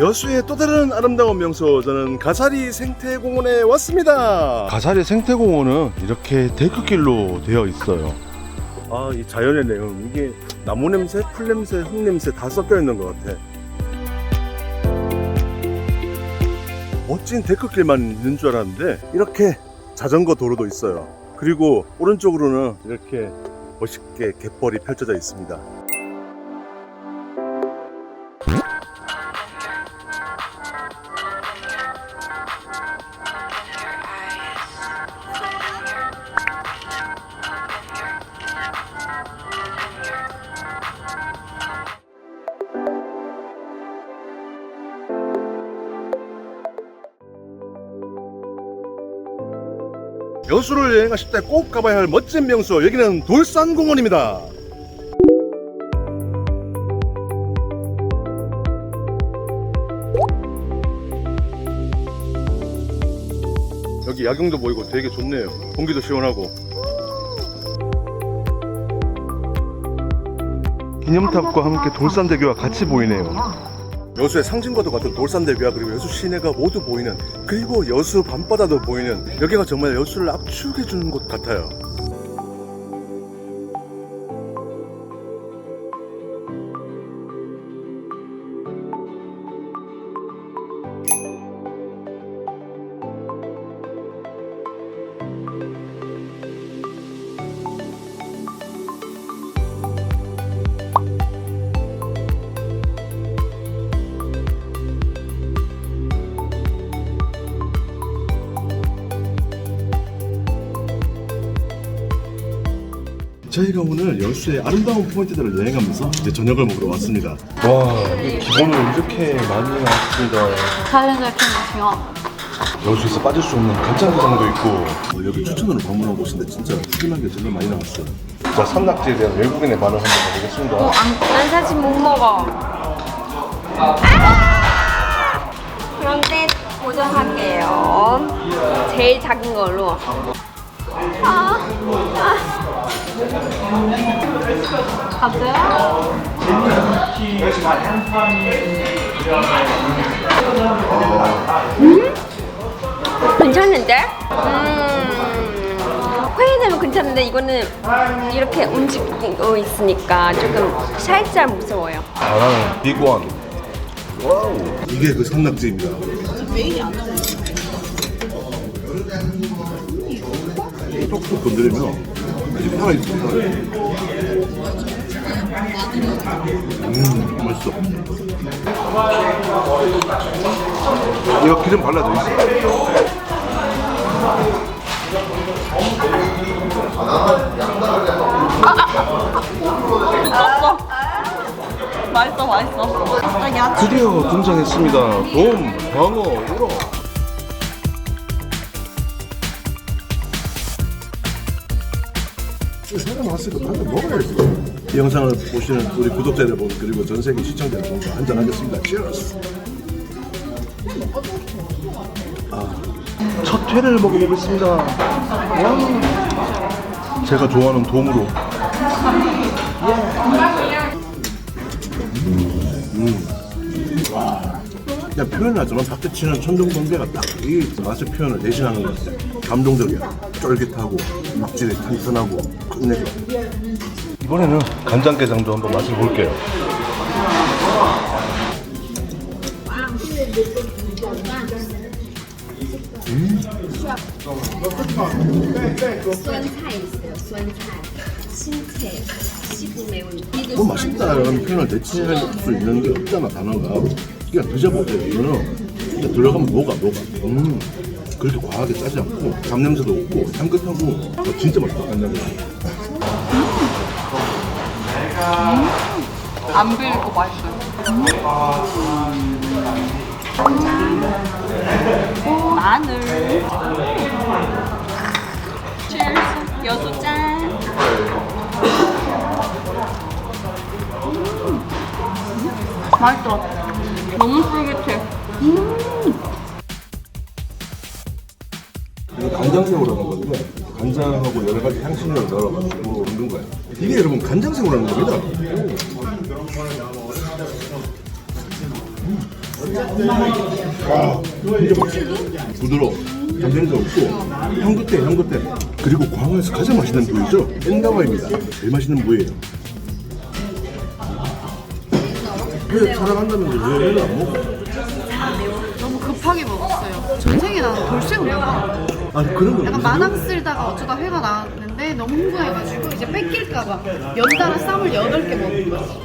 여수의 또 다른 아름다운 명소 저는 가사리 생태공원에 왔습니다. 가사리 생태공원은 이렇게 데크길로 되어 있어요. 아, 이 자연의 내음 이게 나무 냄새, 풀 냄새, 흙 냄새 다 섞여 있는 것 같아. 멋진 데크길만 있는 줄 알았는데 이렇게 자전거 도로도 있어요. 그리고 오른쪽으로는 이렇게 멋있게 갯벌이 펼쳐져 있습니다. 여수를 여행하실 때 꼭 가봐야 할 멋진 명소 여기는 돌산공원입니다. 여기 야경도 보이고 되게 좋네요. 공기도 시원하고. 기념탑과 함께 돌산대교가 같이 보이네요 여수의 상징과도 같은 돌산대교와 그리고 여수 시내가 모두 보이는 그리고 여수 밤바다도 보이는 여기가 정말 여수를 압축해 주는 곳 같아요. 저희가 오늘 여수의 아름다운 포인트들을 여행하면서 이제 저녁을 먹으러 왔습니다. 와, 기본을 이렇게 많이 왔습니다. 사진을 켜주시면 여수에서 빠질 수 없는 간장게장도 있고 어, 여기 추천으로 방문한 곳인데 진짜 훌륭한 게 정말 많이 나왔어요. 자, 산낙지에 대한 외국인의 말을 한번 보겠습니다 어, 안, 안 사지 못 먹어. 아! 그런데 도전할게요. 제일 작은 걸로. 아, 아. 음? 괜찮은데? 음, 회되면 괜찮은데 이거는 이렇게 움직이고 있으니까 조금 살짝 무서워요. 아, 나는 빅원. 와우. 이게 그 산낙지입니다. 톡톡 건드리면 아주 살아있어. 음, 맛있어. 이거 기름 발라져 있어. 맛있어, 맛있어. 아, 야채. 드디어 등장했습니다. 돔, 광어, 우럭. 왔으니까 밥을 먹어야지. 이 영상을 보시는 우리 구독자 여러분 그리고 전 세계 시청자 여러분과 한잔 하겠습니다. Cheers. 아, 첫 회를 먹어보겠습니다. 와. 제가 좋아하는 돔으로. 그냥 표현하지만 밖에 치는 천둥번개가 딱 이 맛의 표현을 대신하는 것 같아요. 감동적이야. 쫄깃하고 육질이 탄탄하고 끝내줘. 이번에는 간장게장도 한번 맛을 볼게요. 음. 뭐 맛있다라는 표현을 대체할 수 있는 게 없잖아 단어가. 그냥 드셔보세요. 이거는 그냥 들어가면 녹아 녹아. 음. 그렇게 과하게 짜지 않고 잡냄새도 없고 향긋하고 어, 진짜 맛있다 간장게장. 안 비리고 맛있어요. 음. 마늘. Cheers. 여수 짠. 음. 맛있어. 너무 쫄깃해. 이 간장 간장새우라는 건데 간장하고 여러 가지 향신료를 넣어가지고 만든 거예요. 이게 여러분 간장새우라는 겁니다. 아, 진짜 맛있어. 부드러워. 간장도 없고 향긋해, 향긋해. 그리고 광화에서 가장 맛있는 부위죠. 엔다와입니다. 제일 맛있는 부위예요. 왜 사랑한다면서 왜 얘를 안 먹어? 급하게 먹었어요. 전생에 나는 돌쇠 우려가 아니 그런 거 약간? 마당 쓸다가 어쩌다 회가 나왔는데 너무 흥분해가지고 이제 뺏길까봐 연달아 쌈을 8개 먹은 거지.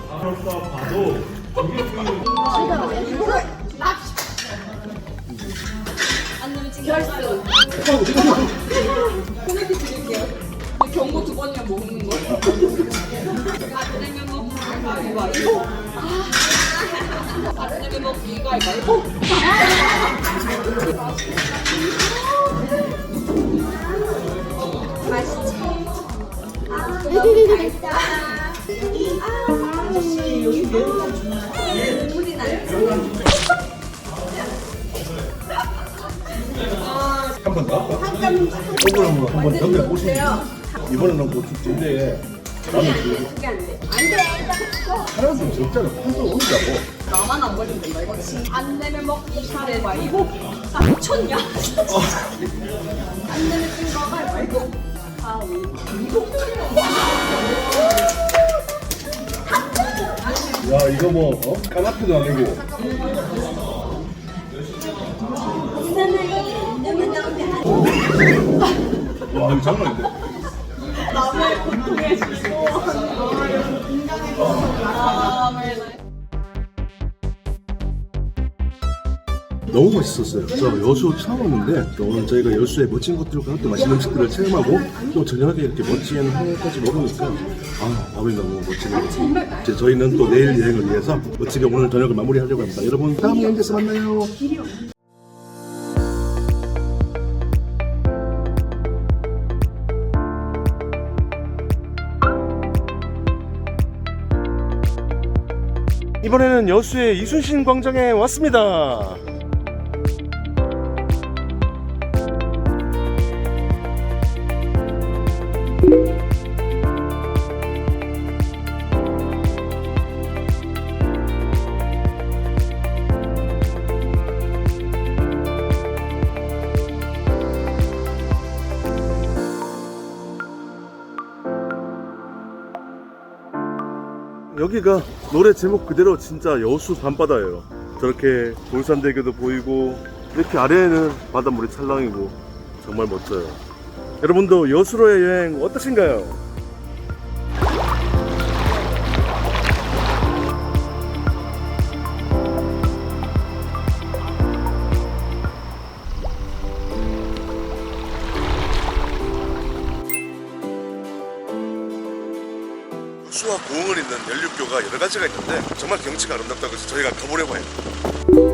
한 번 더? 이번엔 한번 덤벼 보시죠. 이번에는 고추인데 나는 그게 안 돼. 안 돼. 사람들 적잖아. 한도 오르자고. 안 내면 먹기 잘해봐 이거 아 미쳤냐 안 내면 찐거 말고 야 이거 뭐 어? 까마트도 아니고. 와 이거 장난 아닌데. 너무 맛있었어요. 저 여수 처음 왔는데 또 오늘 저희가 여수의 멋진 것들과 또 맛있는 음식들을 체험하고 또 저녁에 이렇게 멋진 한우까지 먹으니까 아 밥이 너무 멋지네요. 이제 저희는 또 내일 여행을 위해서 멋지게 오늘 저녁을 마무리하려고 합니다. 여러분 다음 여행에서 만나요. 이번에는 여수의 이순신 광장에 왔습니다. 여기가 노래 제목 그대로 진짜 여수 밤바다예요. 저렇게 돌산대교도 보이고 이렇게 아래에는 바닷물이 찰랑이고 정말 멋져요. 여러분도 여수로의 여행 어떠신가요? 고흥을 잇는 연륙교가 여러 가지가 있는데 정말 경치가 아름답다고 해서 저희가 가보려고 해요.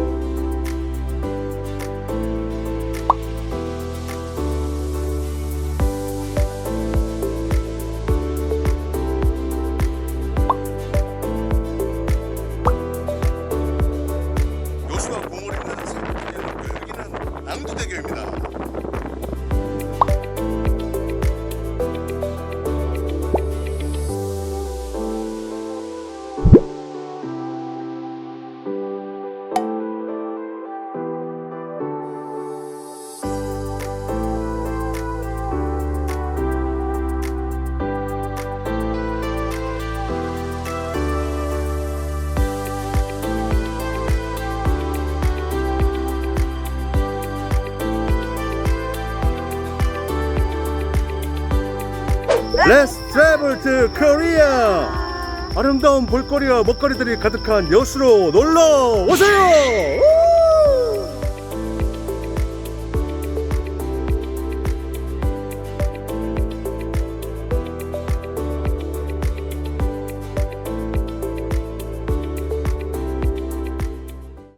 Let's travel to Korea. 아름다운 볼거리와 먹거리들이 가득한 여수로 놀러 오세요. 우!